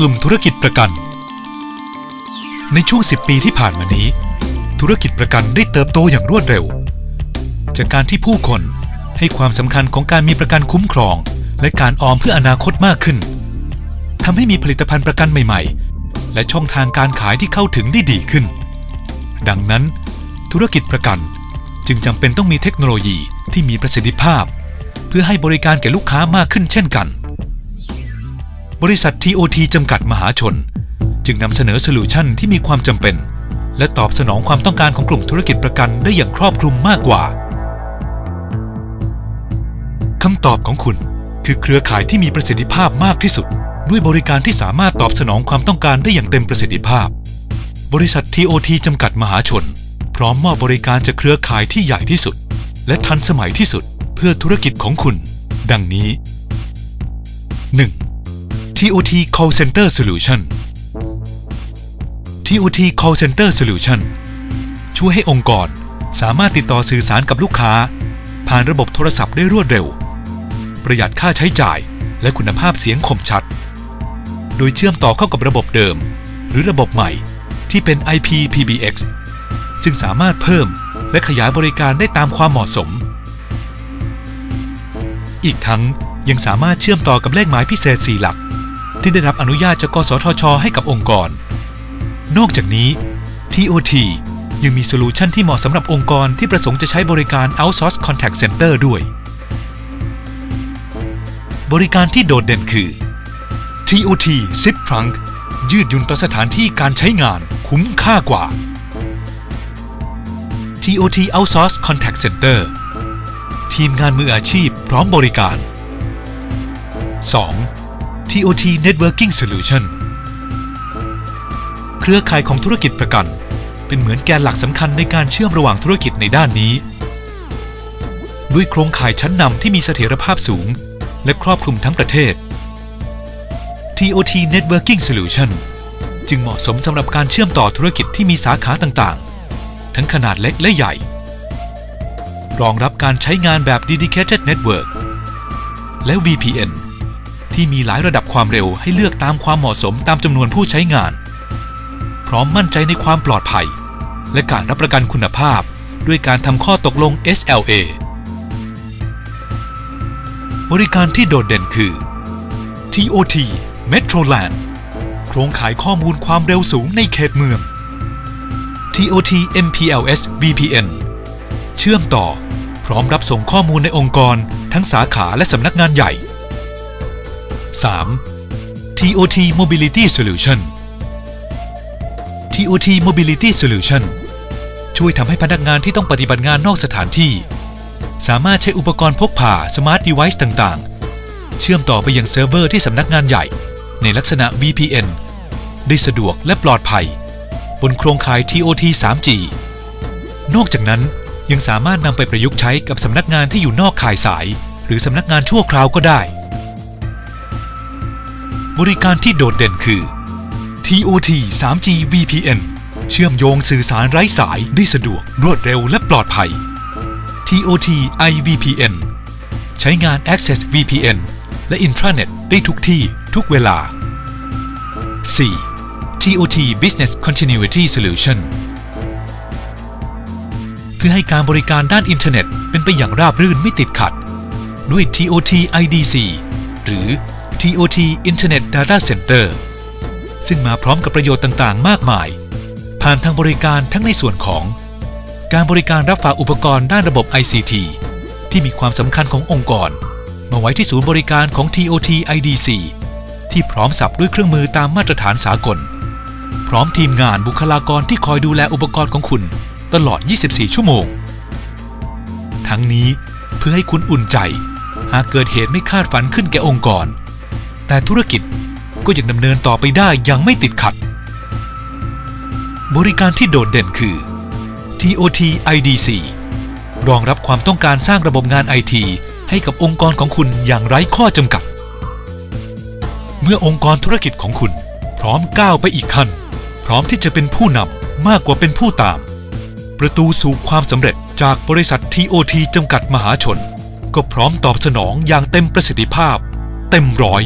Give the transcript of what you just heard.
กลุ่มธุรกิจประกัน ในช่วง 10 ปีที่ผ่านมานี้ ธุรกิจประกันได้เติบโตอย่างรวดเร็ว จากการที่ผู้คนให้ความสำคัญของการมีประกันคุ้มครอง และการออมเพื่ออนาคตมากขึ้นทำให้มีผลิตภัณฑ์ประกันใหม่ ๆ และช่องทางการขายที่เข้าถึงได้ดีขึ้น ดังนั้น ธุรกิจประกันจึงจำเป็นต้องมีเทคโนโลยีที่มีประสิทธิภาพ เพื่อให้บริการแก่ลูกค้ามากขึ้นเช่นกัน บริษัท TOT จำกัดมหาชน จึงนำเสนอโซลูชันที่มีความจำเป็น และตอบสนองความต้องการของกลุ่มธุรกิจประกันได้อย่างครอบคลุมมากกว่าคำตอบของคุณ คือเครือข่ายที่มีประสิทธิภาพมากที่สุด ด้วยบริการที่สามารถตอบสนองความต้องการได้อย่างเต็มประสิทธิภาพ บริษัท TOT จำกัดมหาชน พร้อมมอบบริการจากเครือข่ายที่ใหญ่ที่สุด และทันสมัยที่สุดเพื่อธุรกิจของคุณ ดังนี้ 1. TOT Call Center Solution TOT Call Center Solution ช่วยให้องค์กรสามารถติดต่อสื่อสารกับลูกค้า ผ่านระบบโทรศัพท์ได้รวดเร็ว ประหยัดค่าใช้จ่ายและคุณภาพเสียงคมชัด โดยเชื่อมต่อเข้ากับระบบเดิม หรือระบบใหม่ที่เป็น IP PBX ซึ่งสามารถเพิ่มและขยายบริการได้ตามความเหมาะสม อีกทั้งยังสามารถเชื่อมต่อกับเลขหมายพิเศษ 4 หลัก ที่ได้รับอนุญาตจากกสทช ให้กับองค์กร นอกจากนี้ TOT ยังมีโซลูชันที่เหมาะสำหรับองค์กรที่ประสงค์จะใช้บริการ Outsource Contact Center ด้วย บริการที่โดดเด่นคือ TOT Zip Trunk ยืดหยุ่นต่อสถานที่การใช้งานคุ้มค่ากว่า TOT Outsource Contact Center ทีมงานมืออาชีพพร้อมบริการ 2. TOT Networking Solution เครือข่ายของธุรกิจประกัน เป็นเหมือนแกนหลักสำคัญในการเชื่อมระหว่างธุรกิจในด้านนี้ ด้วยโครงข่ายชั้นนำที่มีเสถียรภาพสูง และครอบคลุมทั้งประเทศ TOT Networking Solution จึงเหมาะสมสำหรับการเชื่อมต่อธุรกิจที่มีสาขาต่างๆ ทั้งขนาดเล็กและใหญ่ รองรับการใช้งานแบบ Dedicated Network และ VPN ที่มีหลายระดับความเร็วให้เลือกตามความเหมาะสมตามจำนวนผู้ใช้งาน พร้อมมั่นใจในความปลอดภัย และการรับประกันคุณภาพ ด้วยการทำข้อตกลง SLA บริการที่โดดเด่นคือ TOT Metroland โครงข่ายข้อมูลความเร็วสูงในเขตเมือง TOT MPLS VPN เชื่อมต่อ พร้อมรับส่งข้อมูลในองค์กร ทั้งสาขาและสำนักงานใหญ่ 3. TOT Mobility Solution TOT Mobility Solution ช่วยทำให้พนักงานที่ต้องปฏิบัติงานนอกสถานที่ สามารถใช้อุปกรณ์พกพา Smart Device ต่างๆ เชื่อมต่อไปยังเซิร์ฟเวอร์ที่สำนักงานใหญ่ ในลักษณะ VPN ได้สะดวกและปลอดภัย บนโครงข่าย TOT 3G นอกจากนั้นยังสามารถนำไปประยุกต์ใช้กับสำนักงานที่อยู่นอกข่ายสาย หรือสำนักงานชั่วคราวก็ได้ บริการที่โดดเด่นคือ TOT 3G VPN เชื่อมโยงสื่อสารไร้สายได้สะดวกรวดเร็วและปลอดภัย TOT iVPN ใช้งาน Access VPN และ Intranet ได้ทุกที่ทุกเวลา 4. TOT Business Continuity Solution เพื่อให้การบริการด้านอินเทอร์เน็ตเป็นไปอย่างราบรื่นไม่ติดขัด ด้วย TOT IDC หรือ TOT Internet Data Center ซึ่งมาพร้อมกับประโยชน์ต่างๆ มากมาย ผ่านทางบริการทั้งในส่วนของ การบริการรับฝากอุปกรณ์ด้านระบบ ICT ที่มีความสำคัญขององค์กร มาไว้ที่ศูนย์บริการของ TOT IDC ที่พร้อมสับด้วยเครื่องมือตามมาตรฐานสากล พร้อมทีมงานบุคลากรที่คอยดูแลอุปกรณ์ของคุณตลอด 24 ชั่วโมง ทั้งนี้เพื่อให้คุณอุ่นใจ หากเกิดเหตุไม่คาดฝันขึ้นแก่องค์กร แต่ธุรกิจก็ยังดำเนินต่อไปได้อย่างไม่ติดขัด บริการที่โดดเด่นคือ TOT IDC รองรับความต้องการสร้างระบบงานไอทีให้กับองค์กรของคุณอย่างไร้ข้อจำกัด เมื่อองค์กรธุรกิจของคุณพร้อมก้าวไปอีกขั้น พร้อมที่จะเป็นผู้นำมากกว่าเป็นผู้ตาม ประตูสู่ความสำเร็จจากบริษัท TOT จำกัดมหาชน ก็พร้อมตอบสนองอย่างเต็มประสิทธิภาพ เต็มร้อย